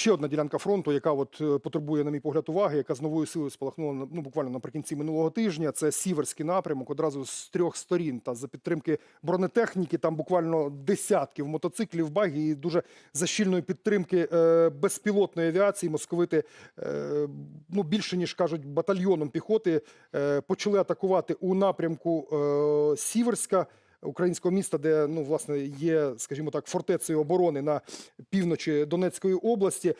ще одна ділянка фронту, яка от е, потребує, на мій погляд, уваги, яка з новою силою спалахнула ну, буквально наприкінці минулого тижня. Це сіверський напрямок, одразу з трьох сторін. Та за підтримки бронетехніки, там буквально десятків мотоциклів, баги і дуже за щільної підтримки е, безпілотної авіації. Московити е, ну більше ніж кажуть батальйоном піхоти почали атакувати у напрямку Сіверська. Українського міста, де ну власне є, скажімо так, фортецею оборони на півночі Донецької області.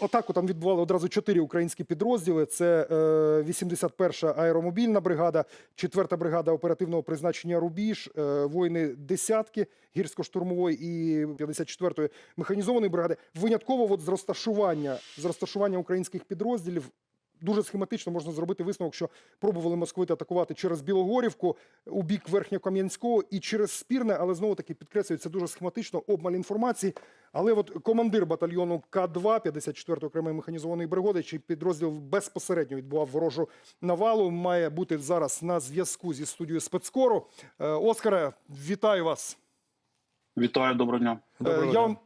Отаку там відбували одразу чотири українські підрозділи: це е, 81-ша аеромобільна бригада, 4-та бригада оперативного призначення Рубіж, е, воїни десятки гірсько-штурмової і 54-ї механізованої бригади. Винятково от з розташування з розташування українських підрозділів. Дуже схематично можна зробити висновок, що пробували московити атакувати через Білогорівку у бік Верхньокам'янського і через Спірне, але знову таки підкреслюю, це дуже схематично, обмаль інформації. Але от командир батальйону К2 54-ї окремої механізованої бригади, чи підрозділ безпосередньо відбував ворожу навалу, має бути зараз на зв'язку зі студією спецкору. Е, Оскаре, вітаю вас. Вітаю, доброго дня. Е, Я вам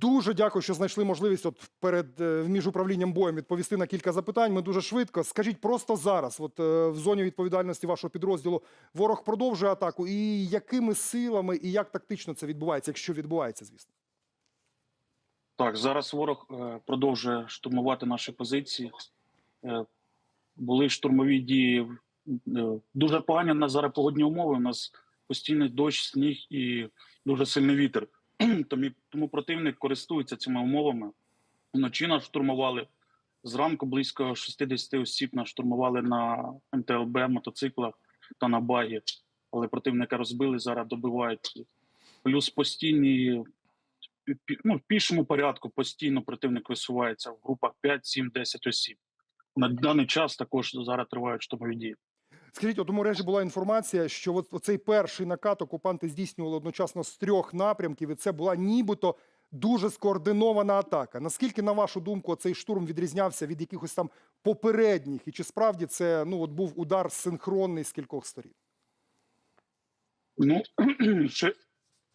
дуже дякую, що знайшли можливість от перед е, між управлінням боєм відповісти на кілька запитань. Ми дуже швидко. Скажіть просто зараз, от е, в зоні відповідальності вашого підрозділу, ворог продовжує атаку, і якими силами і як тактично це відбувається, якщо відбувається, звісно. Так, зараз ворог е, продовжує штурмувати наші позиції. Були штурмові дії. Дуже погані на зараз погодні умови. У нас постійний дощ, сніг і дуже сильний вітер. Тому, противник користується цими умовами. Вночі нас штурмували. Зранку близько 60 осіб нас штурмували на МТЛБ, мотоциклах та на багі. Але противника розбили, зараз добивають. Плюс постійні ну, в пішому порядку постійно противник висувається в групах 5, 7, 10 осіб. На даний час також зараз тривають штурмові дії. Скажіть, от у мережі була інформація, що от оцей перший накат окупанти здійснювали одночасно з трьох напрямків, і це була нібито дуже скоординована атака. Наскільки, на вашу думку, цей штурм відрізнявся від якихось там попередніх? І чи справді це ну от був удар синхронний з кількох сторін? Ну, ще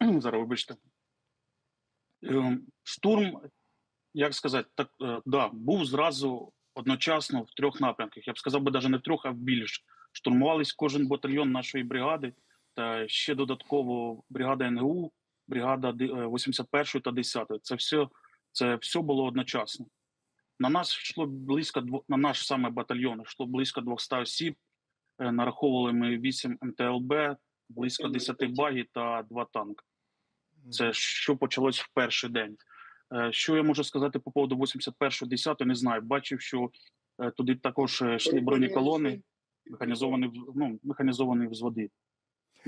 зараз вибачте. Ем, Штурм, як сказати, так, е, да, був зразу одночасно в трьох напрямках. Я б сказав би навіть не в трьох, а в більш. Штурмувались кожен батальйон нашої бригади, та ще додатково бригада НГУ, бригада е, 81 та 10. Це все, це все було одночасно. На нас йшло близько на наш саме батальйон йшло близько 200 осіб. Е, Нараховували ми 8 МТЛБ, близько 10 багів та 2 танки. Це що почалось в перший день. Е, Що я можу сказати по поводу 81-го 10 не знаю. Бачив, що е, туди також е, йшли бронеколони, механізовані в- ну, механізовані взводи.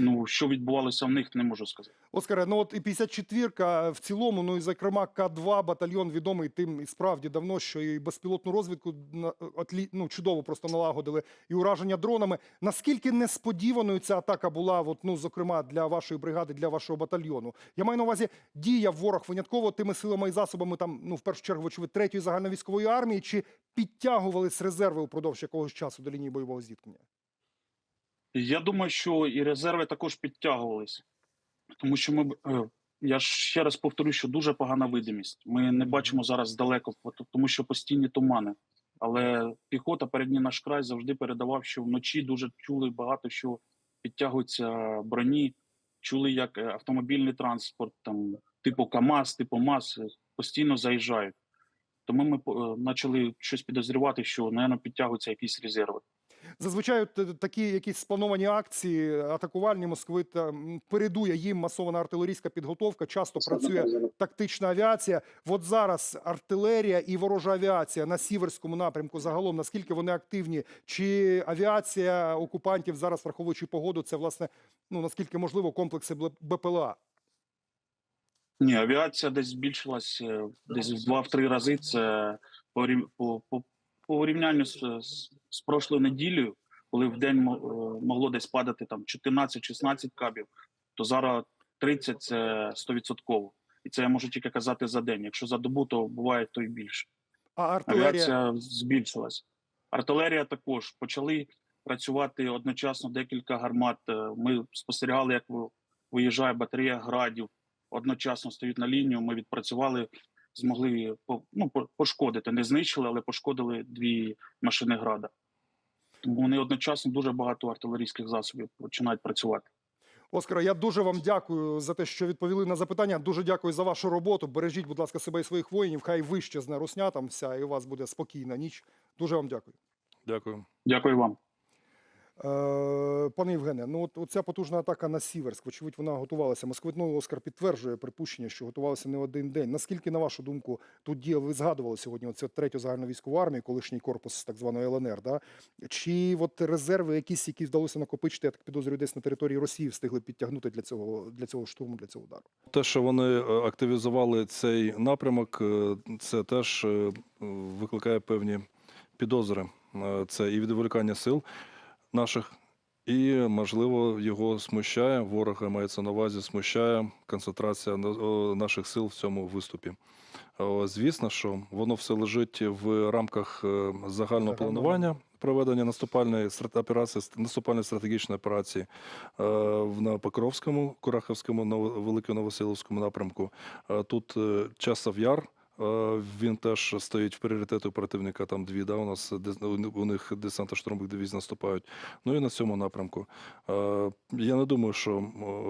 Ну що відбувалося в них, не можу сказати. Оскаре, ну от і 54-ка в цілому, ну і зокрема К2 батальйон відомий тим і справді давно, що і безпілотну розвідку ну, чудово просто налагодили, і ураження дронами. Наскільки несподіваною ця атака була, от, ну, зокрема, для вашої бригади, для вашого батальйону? Я маю на увазі, діяв ворог винятково тими силами і засобами, там, ну, в першу чергу, вочевидь, третьої загальновійськової армії, чи підтягувались резерви упродовж якогось часу до лінії бойового зіткнення? Я думаю, що і резерви також підтягувалися, тому що ми е, я ж ще раз повторю, що дуже погана видимість. Ми не бачимо зараз далеко, тому що постійні тумани. Але піхота, передній наш край завжди передавав, що вночі дуже чули багато що підтягуються броні, чули, як е, автомобільний транспорт, там типу КАМАЗ, типу МАЗ е, постійно заїжджають. Тому ми по- е, почали щось підозрювати, що, напевно, підтягуються якісь резерви. Зазвичай е, такі якісь сплановані акції, атакувальні московита м, передує їм масована артилерійська підготовка. Часто працює тактична авіація. От зараз артилерія і ворожа авіація на сіверському напрямку загалом наскільки вони активні? Чи авіація окупантів зараз, враховуючи погоду, це власне ну наскільки можливо комплекси БПЛА? Ні, авіація десь збільшилась е, десь в два-три рази. Це по, по, по, по порівнянню з, з, з прошлою неділею, коли в день е, могло десь падати там 14-16 кабів, то зараз 30 – це 100%. І це я можу тільки казати за день. Якщо за добу, то буває то й більше. А артилерія Авіація збільшилась. Артилерія також почали працювати одночасно декілька гармат. Е, Ми спостерігали, як виїжджає батарея градів. Одночасно стоїть на лінію. Ми відпрацювали змогли ну, пошкодити. Не знищили, але пошкодили дві машини града. Тому вони одночасно дуже багато артилерійських засобів починають працювати. Оскара, я дуже вам дякую за те, що відповіли на запитання. Дуже дякую за вашу роботу. Бережіть, будь ласка, себе і своїх воїнів. Хай вищезне русня там вся, і у вас буде спокійна ніч. Дуже вам дякую. Дякую. Дякую вам. Е, пане Євгене, ну от оця потужна атака на Сіверськ, вочевидь, вона готувалася. Москвитно Оскар підтверджує припущення, що готувалася не один день. Наскільки, на вашу думку, тут діяли, ви згадували сьогодні оцю третю загальновійськову армію, колишній корпус так званої ЛНР, да? Чи от резерви якісь, які вдалося накопичити, я так підозрюю, десь на території Росії встигли підтягнути для цього, для цього штурму, для цього удару? Те, що вони е, активізували цей напрямок, е, це теж викликає певні підозри. Це і відволікання сил наших, і, можливо, його смущає, ворога мається на увазі, смущає концентрація на- наших сил в цьому виступі. Звісно, що воно все лежить в рамках е, загального планування проведення наступальної операції, наступальної стратегічної операції е, в- на Покровському, Курахівському, Ново- Великоновосиловському напрямку. Е, Тут е, Часов Яр. Е, Він теж стоїть в пріоритеті у противника. Там дві да, у нас у них- десанта штурмових дивізій наступають. Ну і на цьому напрямку. Е, Я не думаю, що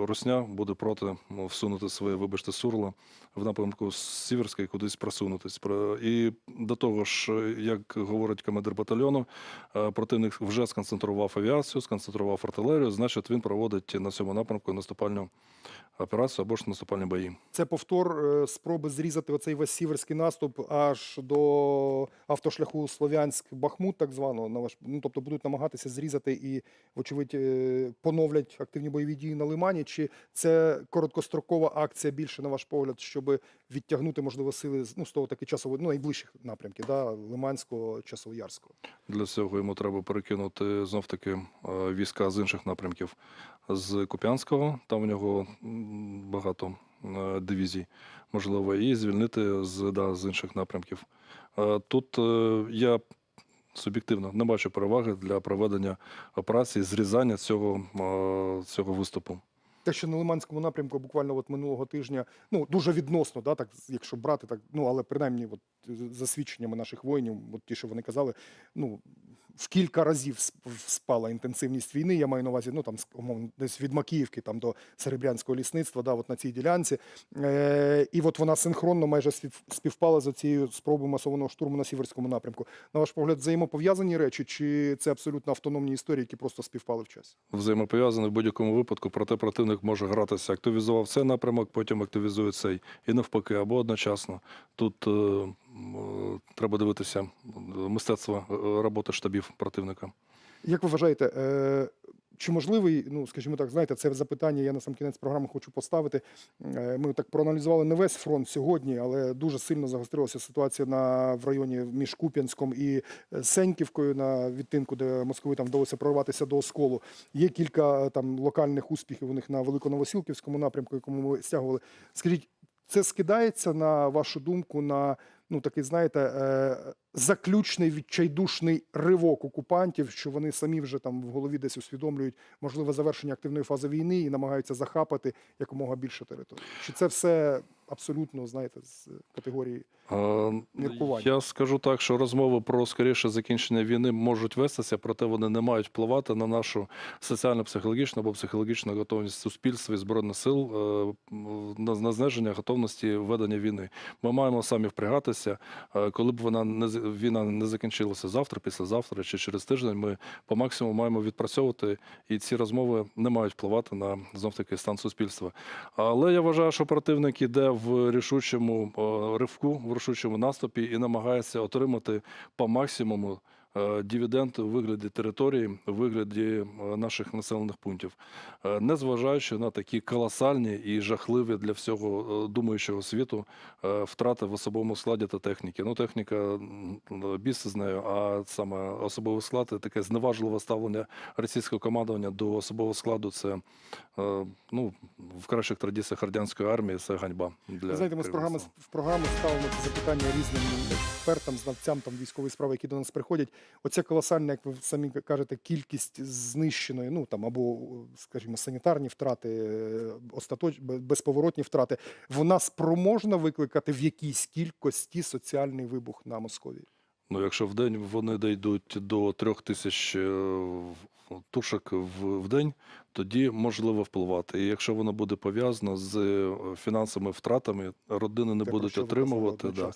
Русня буде проти всунути своє, вибачте, сурло в напрямку з Сіверська і кудись просунутись. Про- І до того ж, як говорить командир батальйону, е, противник вже сконцентрував авіацію, сконцентрував артилерію, значить він проводить на цьому напрямку наступальну операцію або ж наступальні бої. Це повтор спроби зрізати оцей весь сіверський наступ аж до автошляху Слов'янськ-Бахмут, так званого. на ваш- Ну, тобто будуть намагатися зрізати і, вочевидь, е, поновлять активні бойові дії на Лимані. Чи це короткострокова акція більше, на ваш погляд, щоб відтягнути, можливо, сили ну, з того таки часово, ну, найближчих напрямків, да, Лиманського, Часово-Ярського? Для цього йому треба перекинути знов таки е, війська з інших напрямків з Куп'янського. Там у нього багато е, дивізій, можливо, і звільнити з, да, з інших напрямків. Тут е, я суб'єктивно не бачу переваги для проведення операції зрізання цього, цього виступу. Те, що на Лиманському напрямку буквально от минулого тижня, ну дуже відносно, да, так якщо брати так, ну але принаймні, от за свідченнями наших воїнів, от ті, що вони казали, ну в кілька разів сп- спала інтенсивність війни. Я маю на увазі, ну там умовно, десь від Макіївки там до Серебрянського лісництва, да, от на цій ділянці. Е, і от вона синхронно майже спів- співпала за цією спробою масованого штурму на сіверському напрямку. На ваш погляд, взаємопов'язані речі, чи це абсолютно автономні історії, які просто співпали в часі? взаємопов'язаний в будь-якому випадку, проте противник може гратися. Активізував цей напрямок, потім активізує цей. І навпаки, або одночасно. Тут е, треба дивитися е, мистецтво е, роботи штабів противника. Як ви вважаєте, е, чи можливий, ну скажімо так, знаєте, це запитання я на сам кінець програми хочу поставити. Е, Ми так проаналізували не весь фронт сьогодні, але дуже сильно загострилася ситуація на в районі між Куп'янськом і е, Сеньківкою на відтинку, де московитам вдалося прорватися до осколу. Є кілька е, там локальних успіхів у них на Великоновосілківському напрямку, якому ми стягували. Скажіть, це скидається на вашу думку на ну такий, знаєте, е, заключний відчайдушний ривок окупантів, що вони самі вже там в голові десь усвідомлюють можливе завершення активної фази війни і намагаються захапати якомога більше території. Чи це все абсолютно, знаєте, з категорії Міркування. Я скажу так, що розмови про скоріше закінчення війни можуть вестися, проте вони не мають впливати на нашу соціально-психологічну або психологічну готовність суспільства і збройних сил е, на, зниження готовності ведення війни. Ми маємо самі впрягатися, е, коли б вона не війна не закінчилася завтра, післязавтра чи через тиждень. Ми по максимуму маємо відпрацьовувати, і ці розмови не мають впливати на знов таки стан суспільства. Але я вважаю, що противник іде в рішучому е, ривку, в рішучому наступі і намагається отримати по максимуму дивіденд у вигляді території, у вигляді е, наших населених пунктів, Е, незважаючи на такі колосальні і жахливі для всього е, думаючого світу е, втрати в особовому складі та техніки. Ну, техніка біс з нею, а саме особовий склад і таке зневажливе ставлення російського командування до особового складу. Це е, ну в кращих традиціях радянської армії це ганьба для знаєте, ми з програми в програму ставимо ці запитання різним експертам, знавцям там військової справи, які до нас приходять. Оця колосальна, як ви самі кажете, кількість знищеної, ну там або, скажімо, санітарні втрати, е, остаточ... безповоротні втрати, вона спроможна викликати в якійсь кількості соціальний вибух на Московії. Ну, якщо в день вони дійдуть до трьох тисяч е, тушок в, в день, тоді можливо впливати. І якщо воно буде пов'язано з е, фінансовими втратами, родини не Те, будуть отримувати. Да.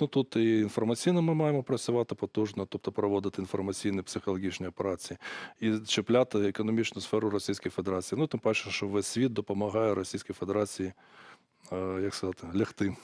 Ну тут і інформаційно ми маємо працювати потужно, тобто проводити інформаційні психологічні операції і чіпляти економічну сферу Російської Федерації. Ну тим паче, що весь світ допомагає Російській Федерації, е, як сказати, лягти.